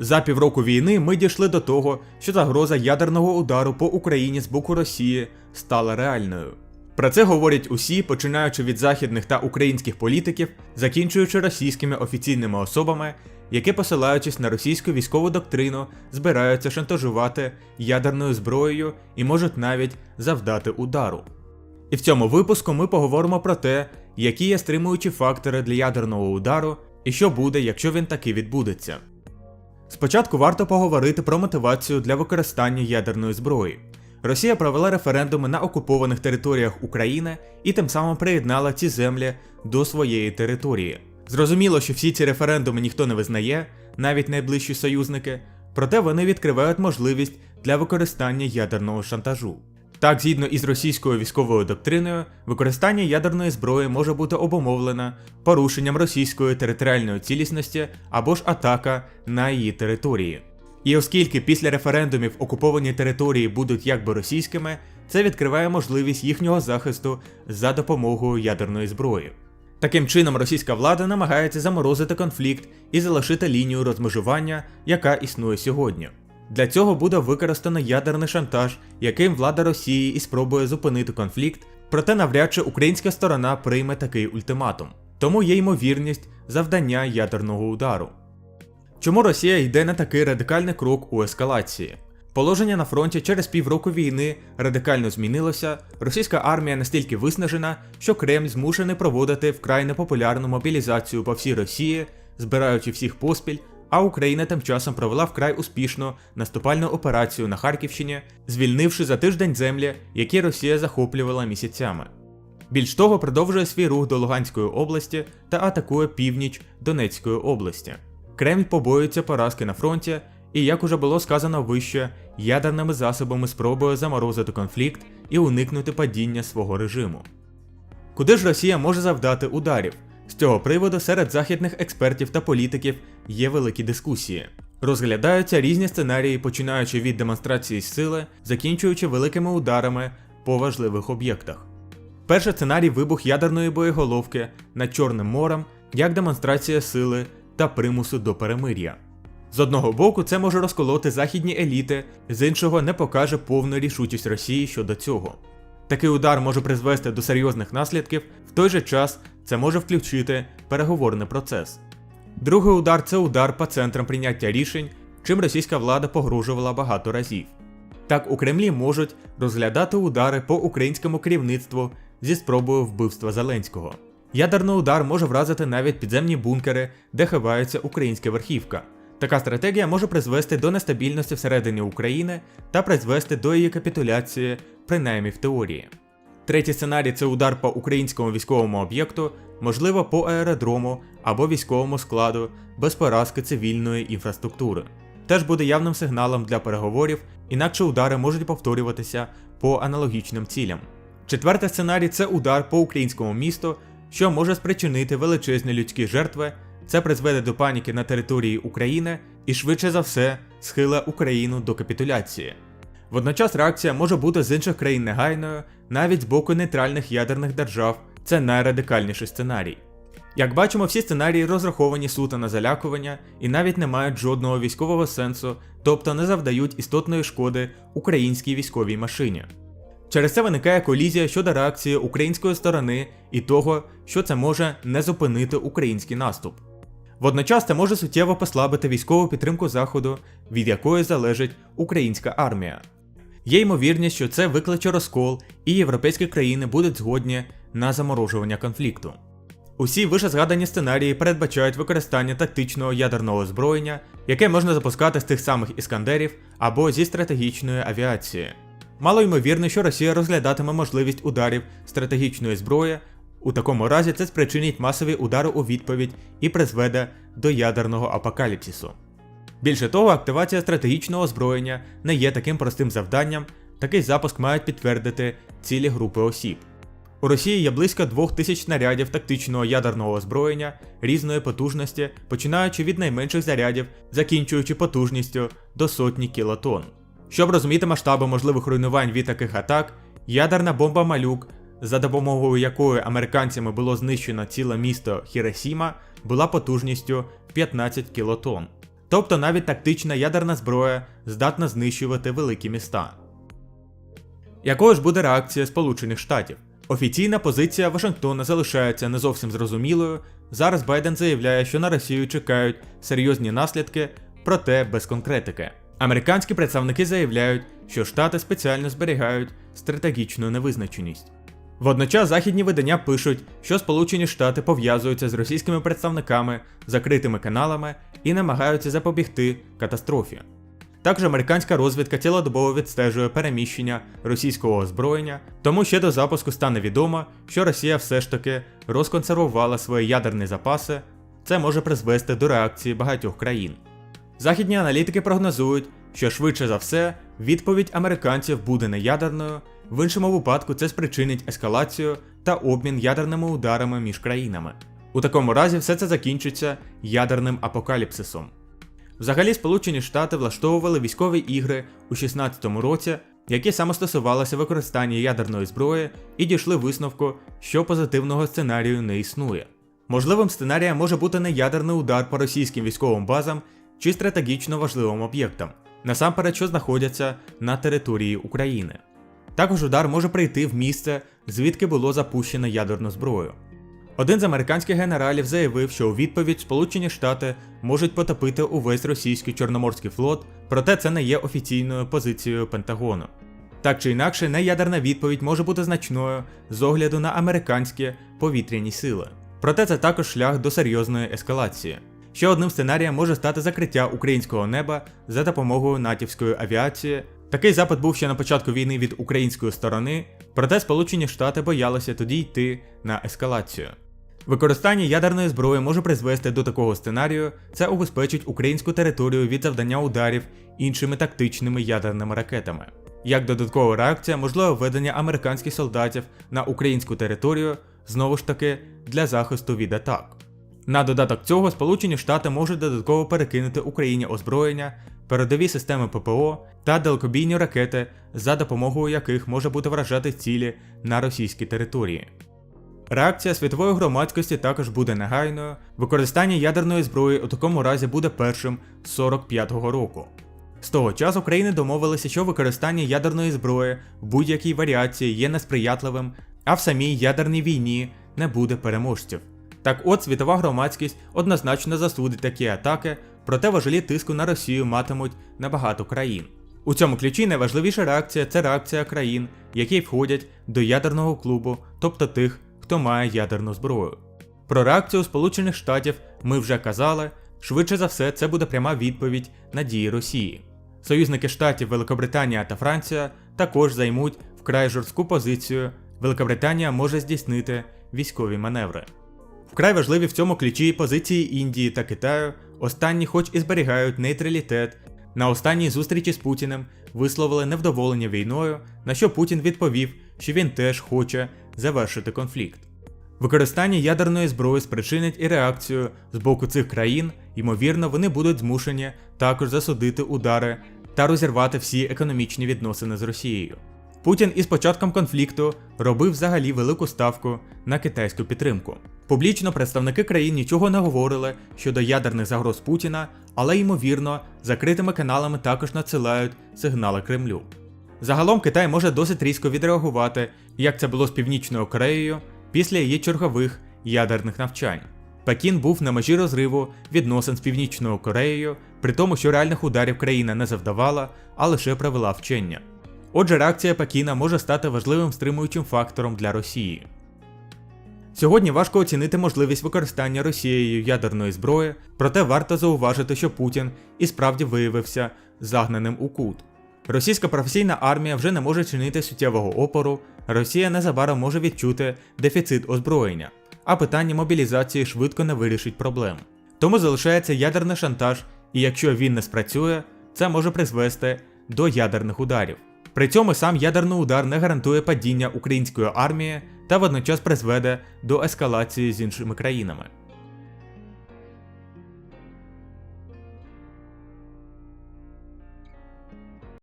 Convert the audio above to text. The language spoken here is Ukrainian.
За півроку війни ми дійшли до того, що загроза ядерного удару по Україні з боку Росії стала реальною. Про це говорять усі, починаючи від західних та українських політиків, закінчуючи російськими офіційними особами, які, посилаючись на російську військову доктрину, збираються шантажувати ядерною зброєю і можуть навіть завдати удару. І в цьому випуску ми поговоримо про те, які є стримуючі фактори для ядерного удару і що буде, якщо він таки відбудеться. Спочатку варто поговорити про мотивацію для використання ядерної зброї. Росія провела референдуми на окупованих територіях України і тим самим приєднала ці землі до своєї території. Зрозуміло, що всі ці референдуми ніхто не визнає, навіть найближчі союзники, проте вони відкривають можливість для використання ядерного шантажу. Так, згідно із російською військовою доктриною, використання ядерної зброї може бути обумовлено порушенням російської територіальної цілісності або ж атака на її території. І оскільки після референдумів окуповані території будуть якби російськими, це відкриває можливість їхнього захисту за допомогою ядерної зброї. Таким чином, російська влада намагається заморозити конфлікт і залишити лінію розмежування, яка існує сьогодні. Для цього буде використано ядерний шантаж, яким влада Росії і спробує зупинити конфлікт, проте навряд чи українська сторона прийме такий ультиматум. Тому є ймовірність завдання ядерного удару. Чому Росія йде на такий радикальний крок у ескалації? Положення на фронті через півроку війни радикально змінилося. Російська армія настільки виснажена, що Кремль змушений проводити вкрай непопулярну мобілізацію по всій Росії, збираючи всіх поспіль. А Україна тим часом провела вкрай успішну наступальну операцію на Харківщині, звільнивши за тиждень землі, які Росія захоплювала місяцями. Більш того, продовжує свій рух до Луганської області та атакує північ Донецької області. Кремль побоюється поразки на фронті і, як уже було сказано вище, ядерними засобами спробує заморозити конфлікт і уникнути падіння свого режиму. Куди ж Росія може завдати ударів? З цього приводу серед західних експертів та політиків є великі дискусії. Розглядаються різні сценарії, починаючи від демонстрації сили, закінчуючи великими ударами по важливих об'єктах. Перший сценарій вибух ядерної боєголовки над Чорним морем як демонстрація сили та примусу до перемир'я. З одного боку, це може розколоти західні еліти, з іншого не покаже повну рішучість Росії щодо цього. Такий удар може призвести до серйозних наслідків, в той же час це може включити переговорний процес. Другий удар це удар по центрам прийняття рішень, чим російська влада погрожувала багато разів. Так у Кремлі можуть розглядати удари по українському керівництву зі спробою вбивства Зеленського. Ядерний удар може вразити навіть підземні бункери, де ховається українська верхівка. Така стратегія може призвести до нестабільності всередині України та призвести до її капітуляції, принаймні в теорії. Третій сценарій це удар по українському військовому об'єкту, можливо, по аеродрому або військовому складу без поразки цивільної інфраструктури. Теж буде явним сигналом для переговорів, інакше удари можуть повторюватися по аналогічним цілям. Четвертий сценарій це удар по українському місту, що може спричинити величезні людські жертви. Це призведе до паніки на території України і швидше за все схиле Україну до капітуляції. Водночас реакція може бути з інших країн негайною, навіть з боку нейтральних ядерних держав, це найрадикальніший сценарій. Як бачимо, всі сценарії розраховані суто на залякування і навіть не мають жодного військового сенсу, тобто не завдають істотної шкоди українській військовій машині. Через це виникає колізія щодо реакції української сторони і того, що це може не зупинити український наступ. Водночас це може суттєво послабити військову підтримку Заходу, від якої залежить українська армія. Є ймовірність, що це викличе розкол, і європейські країни будуть згодні на заморожування конфлікту. Усі вище згадані сценарії передбачають використання тактичного ядерного озброєння, яке можна запускати з тих самих іскандерів або зі стратегічної авіації. Мало ймовірно, що Росія розглядатиме можливість ударів стратегічної зброї. У такому разі це спричинить масові удари у відповідь і призведе до ядерного апокаліпсису. Більше того, активація стратегічного озброєння не є таким простим завданням, такий запуск мають підтвердити цілі групи осіб. У Росії є близько 2000 снарядів тактичного ядерного озброєння різної потужності, починаючи від найменших зарядів, закінчуючи потужністю до сотні кілотон. Щоб розуміти масштаби можливих руйнувань від таких атак, ядерна бомба Малюк, за допомогою якої американцями було знищено ціле місто Хіросіма, була потужністю 15 кілотон. Тобто навіть тактична ядерна зброя здатна знищувати великі міста. Якою ж буде реакція Сполучених Штатів? Офіційна позиція Вашингтона залишається не зовсім зрозумілою. Зараз Байден заявляє, що на Росію чекають серйозні наслідки, проте без конкретики. Американські представники заявляють, що Штати спеціально зберігають стратегічну невизначеність. Водночас західні видання пишуть, що Сполучені Штати пов'язуються з російськими представниками закритими каналами і намагаються запобігти катастрофі. Також американська розвідка цілодобово відстежує переміщення російського озброєння, тому ще до запуску стане відомо, що Росія все ж таки розконсервувала свої ядерні запаси. Це може призвести до реакції багатьох країн. Західні аналітики прогнозують, що швидше за все відповідь американців буде не ядерною, в іншому випадку це спричинить ескалацію та обмін ядерними ударами між країнами. У такому разі все це закінчиться ядерним апокаліпсисом. Взагалі, Сполучені Штати влаштовували військові ігри у 16-му році, які саме стосувалися використання ядерної зброї, і дійшли висновку, що позитивного сценарію не існує. Можливим сценарієм може бути не ядерний удар по російським військовим базам чи стратегічно важливим об'єктам, насамперед, що знаходяться на території України. Також удар може прийти в місце, звідки було запущено ядерну зброю. Один з американських генералів заявив, що у відповідь Сполучені Штати можуть потопити увесь російський Чорноморський флот, проте це не є офіційною позицією Пентагону. Так чи інакше, неядерна відповідь може бути значною з огляду на американські повітряні сили. Проте це також шлях до серйозної ескалації. Ще одним сценарієм може стати закриття українського неба за допомогою натівської авіації. Такий запит був ще на початку війни від української сторони, проте Сполучені Штати боялися тоді йти на ескалацію. Використання ядерної зброї може призвести до такого сценарію, це убезпечить українську територію від завдання ударів іншими тактичними ядерними ракетами. Як додаткова реакція, можливе введення американських солдатів на українську територію, знову ж таки, для захисту від атак. На додаток цього, Сполучені Штати можуть додатково перекинути Україні озброєння, передові системи ППО та далекобійні ракети, за допомогою яких може бути вражати цілі на російській території. Реакція світової громадськості також буде негайною. Використання ядерної зброї у такому разі буде першим з 45-го року. З того часу країни домовилися, що використання ядерної зброї в будь-якій варіації є несприятливим, а в самій ядерній війні не буде переможців. Так от світова громадськість однозначно засудить такі атаки, проте важелі тиску на Росію матимуть набагато країн. У цьому ключі найважливіша реакція це реакція країн, які входять до ядерного клубу, тобто тих, хто має ядерну зброю. Про реакцію Сполучених Штатів ми вже казали, швидше за все, це буде пряма відповідь на дії Росії. Союзники Штатів Великобританія та Франція також займуть вкрай жорстку позицію. Великобританія може здійснити військові маневри. Вкрай важливі в цьому ключі позиції Індії та Китаю, останні, хоч і зберігають нейтралітет, на останній зустрічі з Путіним висловили невдоволення війною, на що Путін відповів, що він теж хоче завершити конфлікт. Використання ядерної зброї спричинить і реакцію з боку цих країн, ймовірно, вони будуть змушені також засудити удари та розірвати всі економічні відносини з Росією. Путін із початком конфлікту робив взагалі велику ставку на китайську підтримку. Публічно представники країн нічого не говорили щодо ядерних загроз Путіна, але ймовірно, закритими каналами також надсилають сигнали Кремлю. Загалом Китай може досить різко відреагувати, як це було з Північною Кореєю після її чергових ядерних навчань. Пекін був на межі розриву відносин з Північною Кореєю, при тому, що реальних ударів країна не завдавала, а лише провела вчення. Отже, реакція Пекіна може стати важливим стримуючим фактором для Росії. Сьогодні важко оцінити можливість використання Росією ядерної зброї, проте варто зауважити, що Путін і справді виявився загнаним у кут. Російська професійна армія вже не може чинити суттєвого опору, Росія незабаром може відчути дефіцит озброєння, а питання мобілізації швидко не вирішить проблем. Тому залишається ядерний шантаж, і якщо він не спрацює, це може призвести до ядерних ударів. При цьому сам ядерний удар не гарантує падіння української армії та водночас призведе до ескалації з іншими країнами.